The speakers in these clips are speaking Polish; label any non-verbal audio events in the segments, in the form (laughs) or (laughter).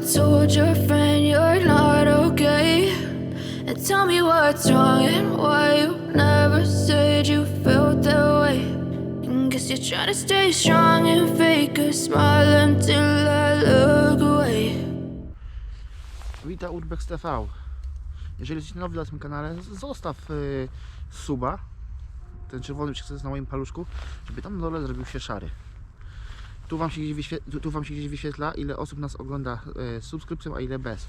told your friend you're not okay? And tell me what's wrong and why you never said you felt that way. And guess you're trying to stay strong and fake a smile until I look away. Urbex TV. Jeżeli jesteś nowy na tym kanale, zostaw y, suba, ten czerwony przycisk jest na moim paluszku, żeby tam dole zrobił się szary. Tu wam się gdzieś, wyświe- tu, wam się gdzieś wyświetla, ile osób nas ogląda y, z subskrypcją, a ile bez.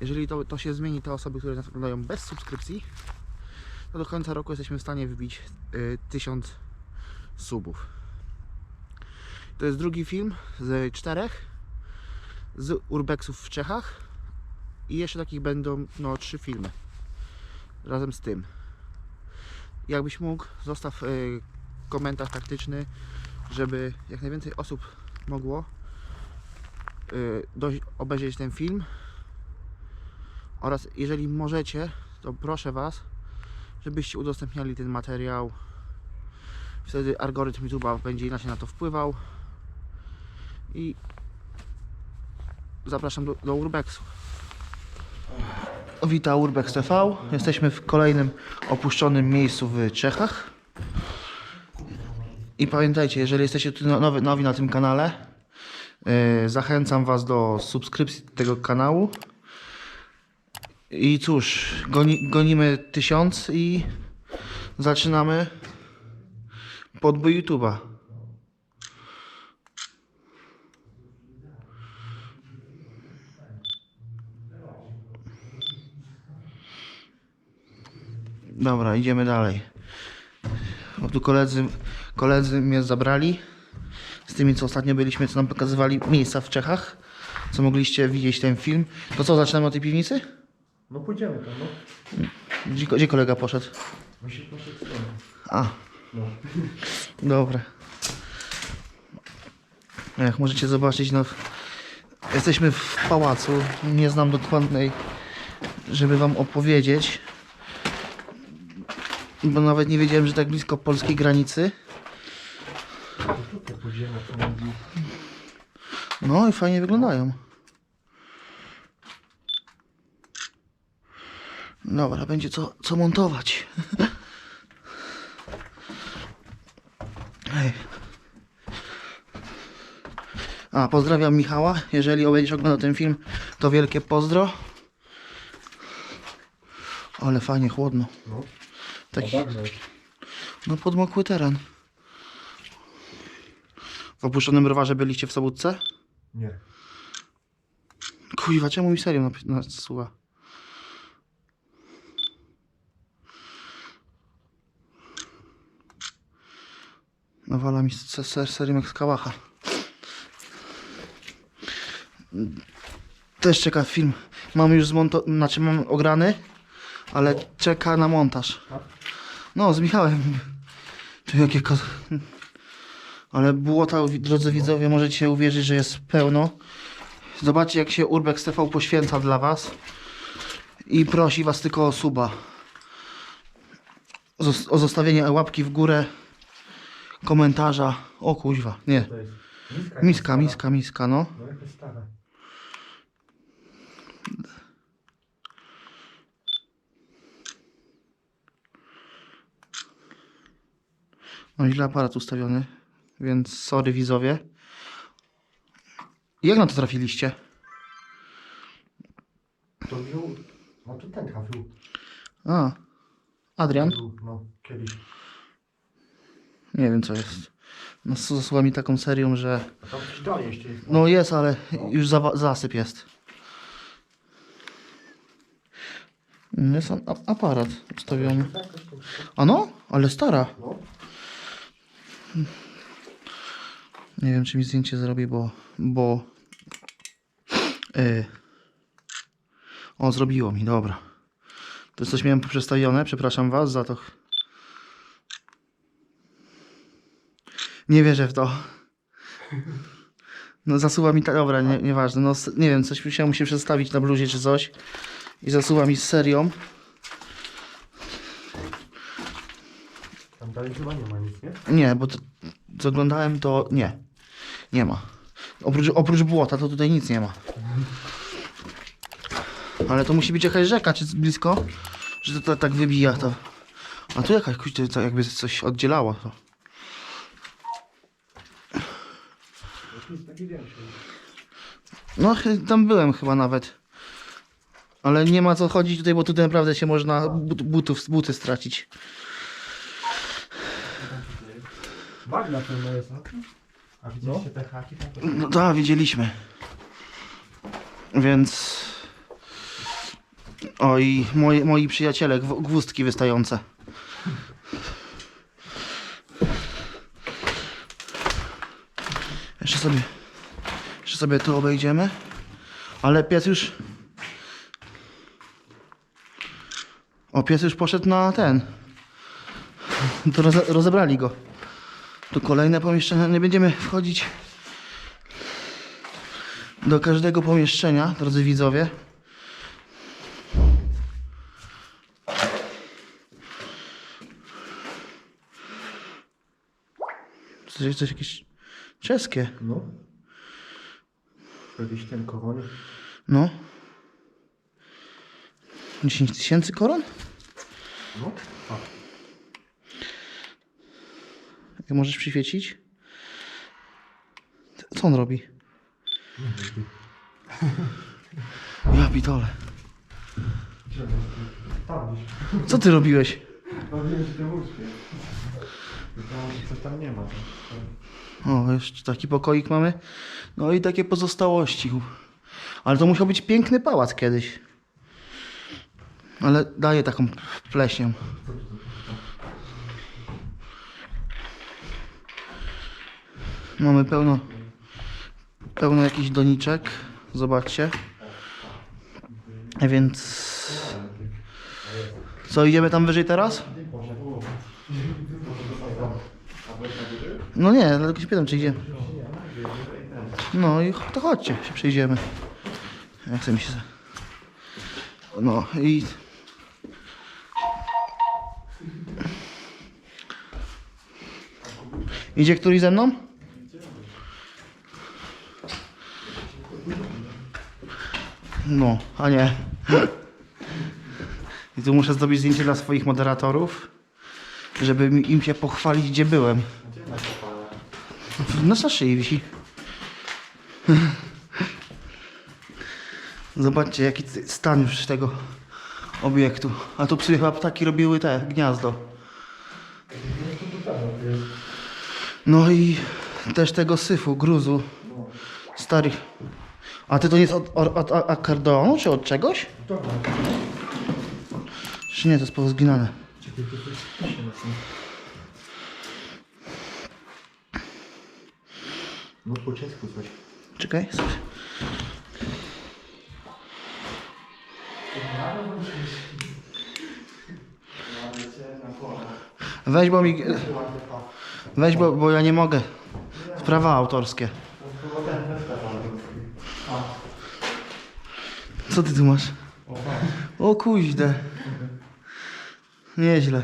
Jeżeli to, to się zmieni, te osoby, które nas oglądają bez subskrypcji, to do końca roku jesteśmy w stanie wbić y, 1000 subów. To jest drugi film z czterech z Urbexów w Czechach. I jeszcze takich będą no trzy filmy. Razem z tym. Jakbyś mógł, zostaw y, komentarz taktyczny, żeby jak najwięcej osób mogło y, obejrzeć ten film. Oraz jeżeli możecie, to proszę Was, żebyście udostępniali ten materiał. Wtedy algorytm YouTube'a będzie inaczej na to wpływał. I zapraszam do, do Urbexu. Witam Urbex TV. Jesteśmy w kolejnym opuszczonym miejscu w Czechach. I pamiętajcie, jeżeli jesteście tu no- nowi na tym kanale, yy, zachęcam Was do subskrypcji tego kanału. I cóż, goni, gonimy tysiąc i zaczynamy podbój YouTube'a. Dobra, idziemy dalej. Bo tu koledzy, koledzy mnie zabrali. Z tymi, co ostatnio byliśmy, co nam pokazywali miejsca w Czechach. Co mogliście widzieć ten film. To co, zaczynamy od tej piwnicy? No pójdziemy tam, no. Gdzie, gdzie kolega poszedł? Musi poszedł stronę. A, No. (laughs) dobra. Jak możecie zobaczyć, no jesteśmy w pałacu. Nie znam dokładnej, żeby wam opowiedzieć. Bo nawet nie wiedziałem, że tak blisko polskiej granicy. Tutaj pójdziemy, co mówi. No i fajnie wyglądają. Dobra, będzie co, co montować. Ej. A, pozdrawiam Michała. Jeżeli będziesz oglądał ten film, to wielkie pozdro. Ale fajnie, chłodno. No. Taki, Bagno. no podmokły teren. W opuszczonym rowarze byliście w Sobótce? Nie. Kuźwa, czemu mi serio nasuwa? Nawala mi se- se- serią jak z kałacha. Też czeka film. Mam już zmonto... Znaczy mam ograny, ale czeka na montaż. Tak? No, z Michałem. Tu jakie. Ale błota, drodzy widzowie, możecie uwierzyć, że jest pełno. Zobaczcie, jak się Urbex TV poświęca dla Was i prosi Was tylko o suba. O zostawienie łapki w górę, komentarza. O kuźwa, nie. Miska. Miska, miska, miska, no. No jakaś stara. No źle aparat ustawiony, więc sorry widzowie. Jak na to trafiliście? To wziął... No to ten trafił. A, Adrian? Trafił, No, kiedyś. Nie wiem co jest. No zasłała mi taką serią, że... A tam coś dalej jeszcze jest. No jest, ale już za, zasyp jest. Jest a- a- aparat ustawiony. Jakaś tam- A no, ale stara. No. Nie wiem, czy mi zdjęcie zrobi, bo... bo... Yy. O, zrobiło mi, dobra. To jest coś miałem poprzestawione, przepraszam was za to. Nie wierzę w to. No zasuwa mi, ta... dobra, nie, nieważne, no nie wiem, coś musiałem mu się przestawić na bluzie czy coś. I zasuwa mi z serią. Tam dalej chyba nie ma nic, nie? Nie, bo to, co oglądałem to nie. Nie ma. Oprócz, oprócz błota to tutaj nic nie ma. Ale to musi być jakaś rzeka, czy blisko, że to, tak wybija to. A tu jakaś, kurczę, to jakby coś oddzielało to. No, tam byłem chyba nawet. Ale nie ma co chodzić tutaj, bo tutaj naprawdę się można but, butów, buty stracić. Bagna pełno jest. A widzieliście te haki tam? No tak, widzieliśmy. Więc... O i moi, moi przyjaciele, gw- gwózdki wystające. Jeszcze sobie... Jeszcze sobie tu obejdziemy. Ale pies już... O, pies już poszedł na ten. To roze, rozebrali go. Tu kolejne pomieszczenia. Nie będziemy wchodzić do każdego pomieszczenia, drodzy widzowie. Coś, coś jakieś czeskie. No. Jakiś ten koron. No. 10 tysięcy koron? No. A. Jak możesz przyświecić? Co on robi? Ja pitole. Tam gdzieś. Co ty robiłeś? No wiem, że coś tam nie ma. O, jeszcze taki pokoik mamy. No i takie pozostałości. Ale to musiał być piękny pałac kiedyś. Ale daje taką pleśnią. Mamy pełno, pełno jakichś doniczek. Zobaczcie. Więc... Co, idziemy tam wyżej teraz? No nie, dlatego się pytam, czy idziemy. No i to chodźcie, się przejdziemy. Jak chce mi się. No i. Idzie któryś ze mną? No, a nie. I tu muszę zrobić zdjęcie dla swoich moderatorów, żeby im się pochwalić, gdzie byłem. Na szyi wisi. Zobaczcie, jaki stan już tego obiektu. A tu psy chyba ptaki robiły te gniazdo. No i też tego syfu, gruzu. Starych. A ty to nie jest od, od, od a- akordeonu, czy od czegoś? Czy nie, to jest pozginane. No po czesku coś. Czekaj. sobie. Weź, bo mi... Weź, bo, bo ja nie mogę. Sprawa autorskie. Co ty tu masz? O kuźde. Nieźle.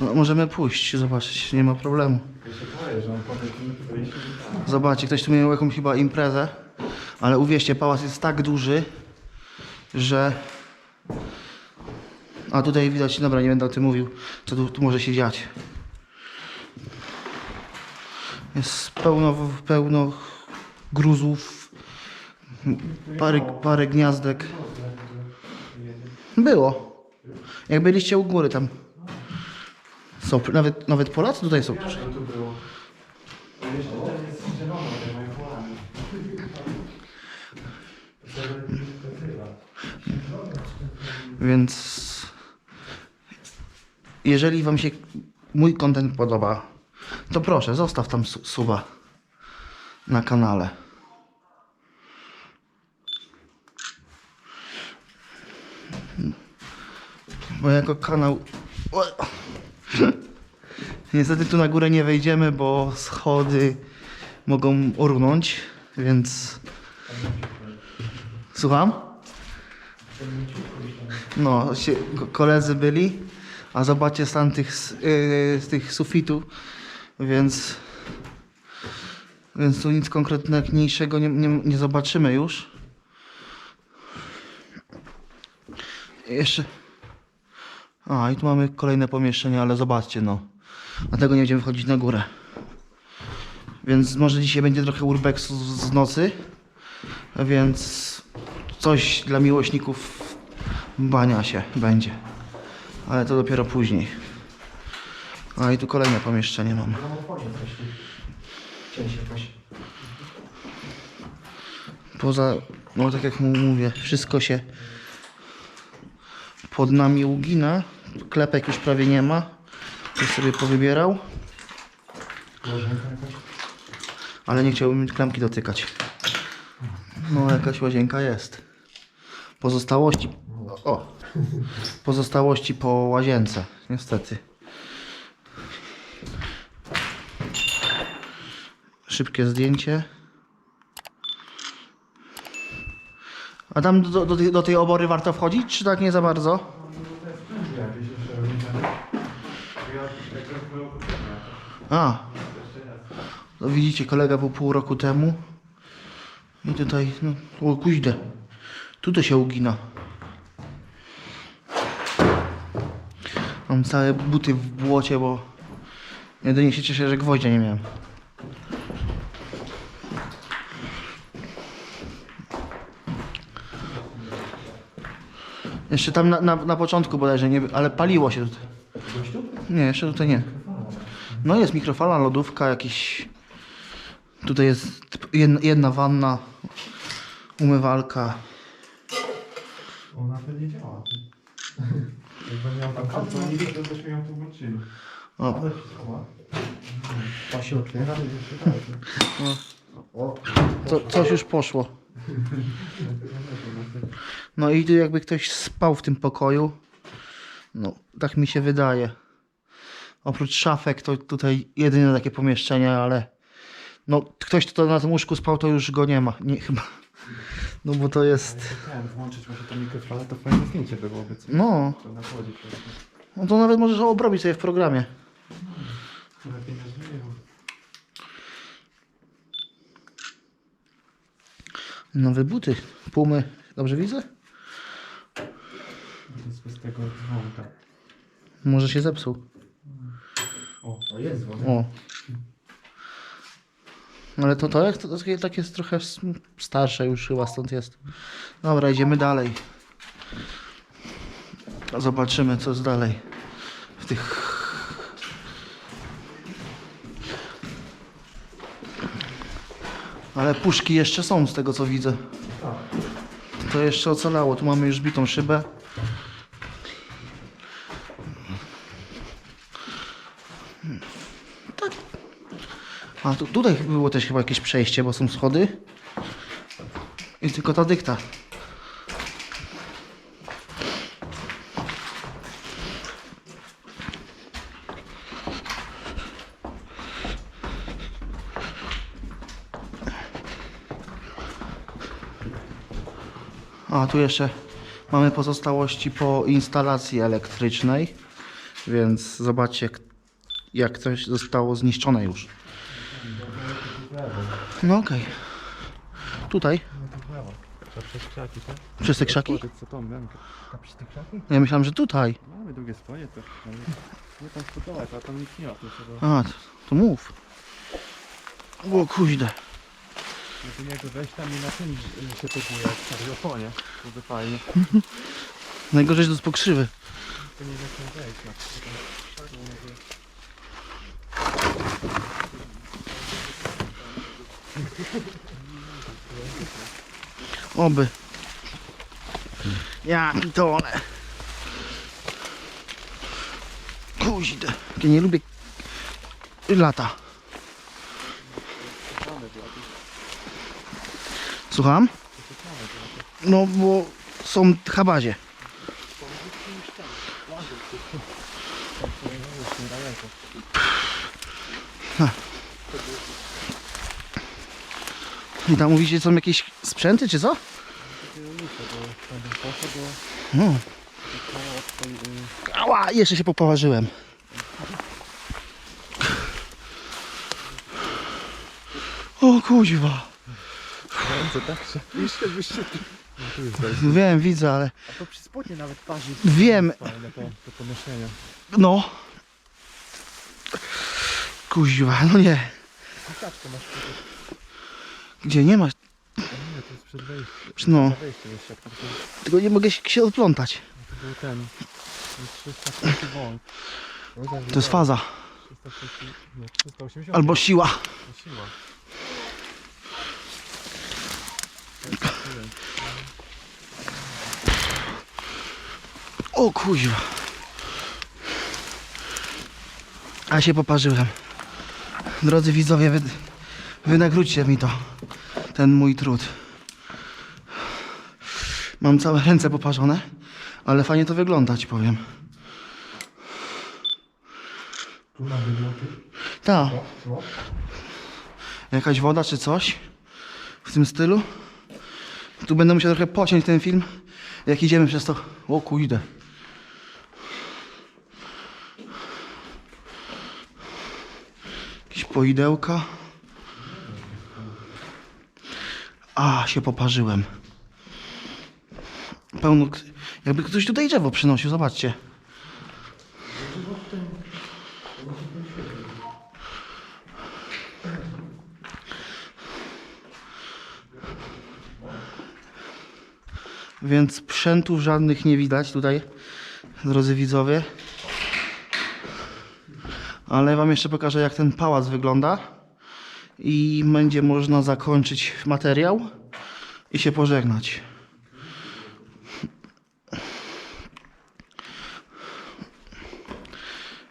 No, możemy pójść, zobaczyć, nie ma problemu. Zobaczcie, ktoś tu miał jakąś chyba imprezę, ale uwierzcie, pałac jest tak duży, że... A tutaj widać, dobra, nie będę o tym mówił, co tu, tu może się dziać. Jest pełno, pełno gruzów, parę, parę gniazdek. Było. Jak byliście u góry tam. Są, nawet, nawet Polacy tutaj są. Więc jeżeli Wam się mój kontent podoba, to proszę, zostaw tam su- suba na kanale. Bo jako kanał. (laughs) Niestety tu na górę nie wejdziemy, bo schody mogą orunąć, więc. Słucham? No, koledzy byli, a zobaczcie stan tych, yy, tych sufitów, więc Więc tu nic konkretniejszego nie, nie, nie zobaczymy już. Jeszcze. A, i tu mamy kolejne pomieszczenie, ale zobaczcie, no. Dlatego nie będziemy wchodzić na górę. Więc może dzisiaj będzie trochę urbexu z, z nocy. Więc coś dla miłośników bania się będzie. Ale to dopiero później. A i tu kolejne pomieszczenie mamy. Poza, no tak jak mówię, wszystko się pod nami ugina. Klepek już prawie nie ma. Już sobie powybierał. Ale nie chciałbym klamki dotykać. No jakaś łazienka jest. Pozostałości. O! Pozostałości po łazience, niestety. Szybkie zdjęcie. A tam do, do, do tej obory warto wchodzić, czy tak nie za bardzo? A. No widzicie, kolega był pół roku temu. I tutaj, no, o kuźdę. Się ugina. Mam całe buty w błocie, bo jedynie się cieszę, że gwoździa nie miałem. Jeszcze tam na, na, na początku bodajże nie, ale paliło się tutaj. Nie, jeszcze tutaj nie. No jest mikrofala, lodówka, jakiś... Tutaj jest jedna, jedna wanna, umywalka. Ona to nie działa. (laughs) Jakby miał tam pracownik, to byśmy ją tu włączyli. O, Ale schowa. to się otwiera. No. Co, coś już poszło. No i tu jakby ktoś spał w tym pokoju. No, tak mi się wydaje. Oprócz szafek to tutaj jedyne takie pomieszczenie, ale no ktoś kto na tym łóżku spał to już go nie ma. Nie chyba. No bo to jest. Chciałem włączyć właśnie tą mikrofalę, to fajne zdjęcie byłoby. Co? No, To na wodzie no to nawet możesz obrobić sobie w programie. Lepiej nie zmieniło. Nowe buty. Pumy. Dobrze widzę? Bez tego dzwonka. Może się zepsuł. O, to jest dzwonek. O. Ale to to, to, to takie, jest trochę starsze już chyba stąd jest. Dobra, idziemy dalej. Zobaczymy co jest dalej. W tych... Ale puszki jeszcze są z tego co widzę. To jeszcze ocalało. Tu mamy już bitą szybę. Tak. A tu, tutaj było też chyba jakieś przejście, bo są schody. I tylko ta dykta. A tu jeszcze mamy pozostałości po instalacji elektrycznej, więc zobaczcie jak, coś zostało zniszczone już. No okej. Tutaj, brawo. Trzeba przez krzaki, tak? przez te krzaki? Przez te krzaki? Ja myślałem, że tutaj. Mamy drugie swoje to. Nie tam spodobać, a tam nic nie ma. A, to, mów. O kuźdę. Na tym jak wejść tam i na tym się tyguje jak w kariofonie. To by fajnie. Najgorzej, że to jest pokrzywy. To nie wiem jak wejść. No. To to może- Oby. Ja pitole. Kuźdę. Ja nie lubię lata. Słucham? No bo są chabazie. Ha. I tam mówicie, są jakieś sprzęty, czy co? No. Ała, jeszcze się popoważyłem. O kuźwa. Ręce tak się... Jeszcze. No tu jest wejście. Wiem, widzę, ale A to przy spodnie nawet parzy. wiem, Fajne to, to pomieszczenie. no. Kuźwa, no nie. Kaczkę masz. Gdzie nie ma, A nie, to jest przed wejściem. no. Wejściem jeszcze, jak Tylko nie mogę się się odplątać. to był ten. To jest 330 V. To jest faza. 330, nie, 380. Albo siła. Siła. O kuźwa. A się poparzyłem. Drodzy widzowie, wy, wynagródźcie mi to. Ten mój trud. Mam całe ręce poparzone, ale fajnie to wygląda, ci powiem. Tu na wyglądzie. Ta, No. jakaś woda czy coś w tym stylu. Tu będę musiał trochę pociąć ten film, jak idziemy przez to. O kujdę. Jakieś poidełka. A, się poparzyłem. Pełno. Jakby ktoś tutaj drzewo przynosił, zobaczcie. Więc sprzętów żadnych nie widać tutaj, drodzy widzowie. Ale Wam jeszcze pokażę, jak ten pałac wygląda. I będzie można zakończyć materiał i się pożegnać.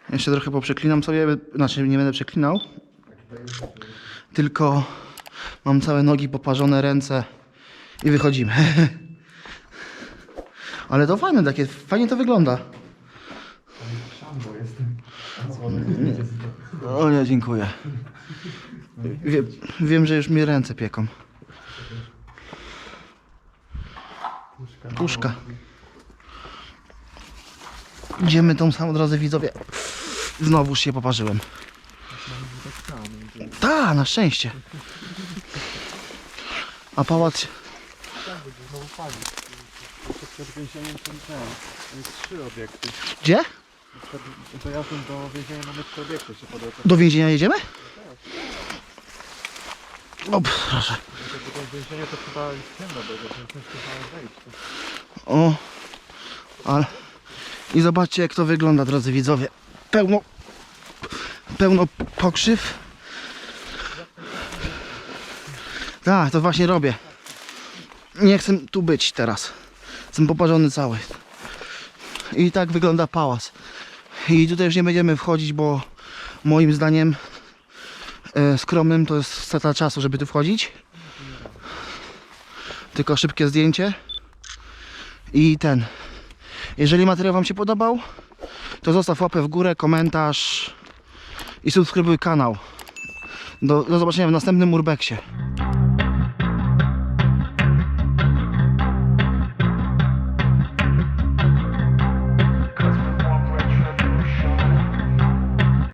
Jeszcze trochę poprzeklinam sobie, znaczy nie będę przeklinał. Tylko mam całe nogi poparzone, ręce i wychodzimy. (laughs) Ale to fajne takie, fajnie to wygląda. Szambo jestem. O nie, dziękuję. Wie, wiem, że już mi ręce pieką. puszka. Idziemy tą samą drodze widzowie. Znowuż się poparzyłem. Ta, na szczęście. A pałac... Tak, będzie znowu palić. Jeszcze przed więzieniem. Jest trzy obiekty. Gdzie? Przed dojazdem do więzienia mamy trzy obiekty się podał. Do więzienia jedziemy? O, proszę. To to więzienie to chyba jest ciemno będzie, więc ciężko chyba wejść. O, ale... I zobaczcie jak to wygląda, drodzy widzowie. Pełno... Pełno pokrzyw. Tak, to właśnie robię. Nie chcę tu być teraz. Jestem poparzony cały. I tak wygląda pałac. I tutaj już nie będziemy wchodzić, bo moim zdaniem e, skromnym to jest strata czasu, żeby tu wchodzić. Tylko szybkie zdjęcie. I ten. Jeżeli materiał Wam się podobał, to zostaw łapę w górę, komentarz i subskrybuj kanał. Do, do zobaczenia w następnym Urbexie.